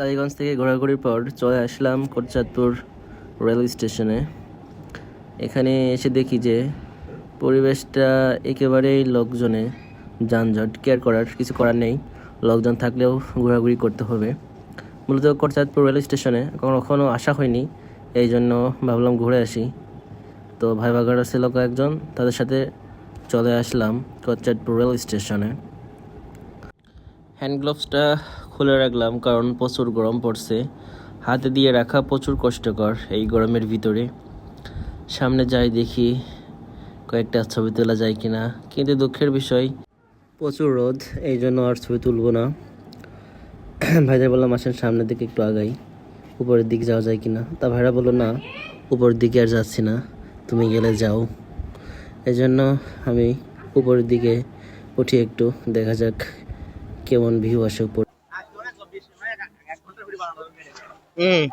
কালীগঞ্জ থেকে ঘোরাঘুরির পর চলে আসলাম কোটচাঁদপুর রেল স্টেশনে। এখানে এসে দেখি যে পরিবেশটা একেবারেই লোকজনে, যানজট কেয়ার করার কিছু করার নেই। লোকজন থাকলেও ঘোরাঘুরি করতে হবে। মূলত কোটচাঁদপুর রেল স্টেশনে কখনো আসা হয়নি, এই জন্য ভাবলাম ঘুরে আসি। তো ভাই বাগারা ছিল কয়েকজন তাদের সাথে চলে আসলাম কোটচাঁদপুর রেল স্টেশনে। হ্যান্ড গ্লোভসটা খুলে রাখলাম কারণ প্রচুর গরম পড়ছে। হাতে দিয়ে রাখা প্রচুর কষ্টকর এই গরমের ভিতরে। সামনে যাই দেখি কয়েকটা ছবি তোলা যায় কিনা, কিন্তু দুঃখের বিষয়, প্রচুর রোদ, এই জন্য আর ছবি তুলবো না। ভাইদের বললাম, আসেন সামনের দিকে একটু আগাই। উপরের দিকে যাওয়া যায় কিনা? তা ভাইরা বলল, না, উপরের দিকে আর যাচ্ছি না। তুমি গেলে যাও। এই জন্য আমি উপরের দিকে উঠি একটু, দেখা যাক কেমন ভিউ আসে উপর। হুম।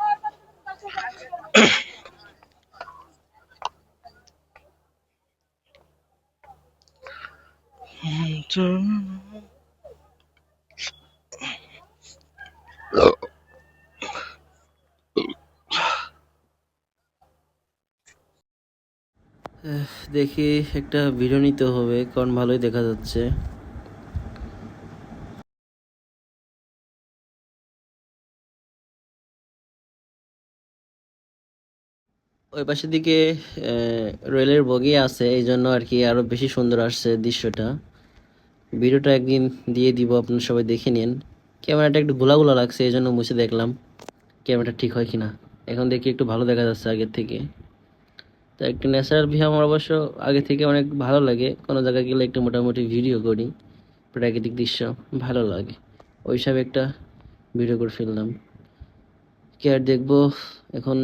দেখি একটা ভিডিও নিতে হবে কারণ ভালোই দেখা যাচ্ছে। ওই পাশের দিকে রেলের বগি আছে, এই জন্য আর কি আরও বেশি সুন্দর আসছে দৃশ্যটা। ভিডিওটা একদিন দিয়ে দিব, আপনারা সবাই দেখে নিন। ক্যামেরাটা একটু গোলা গোলা লাগছে, এই জন্য মুছে দেখলাম ক্যামেরাটা ঠিক হয় কিনা। এখন দেখি একটু ভালো দেখা যাচ্ছে আগের থেকে। তো একটু ন্যাচারাল ভিউ আমার অবশ্য আগে থেকে অনেক ভালো লাগে। কোনো জায়গায় গেলে একটু মোটামুটি ভিডিও করি, প্রাকৃতিক দৃশ্য ভালো লাগে। ওইসব একটা ভিডিও করে ফেললাম। কি আর দেখব, এখন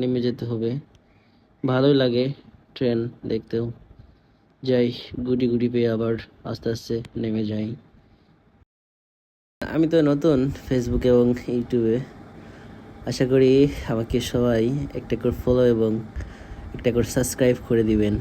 নেমে যেতে হবে। ভালোই লাগে ট্রেন দেখতেও। যাই, গুটি গুটি পেয়ে আবার আস্তে আস্তে নেমে যাই। আমি তো নতুন ফেসবুক এবং ইউটিউবে আশা করি আমাকে সবাই একটা করে ফলো এবং একটা করে সাবস্ক্রাইব করে দিবেন।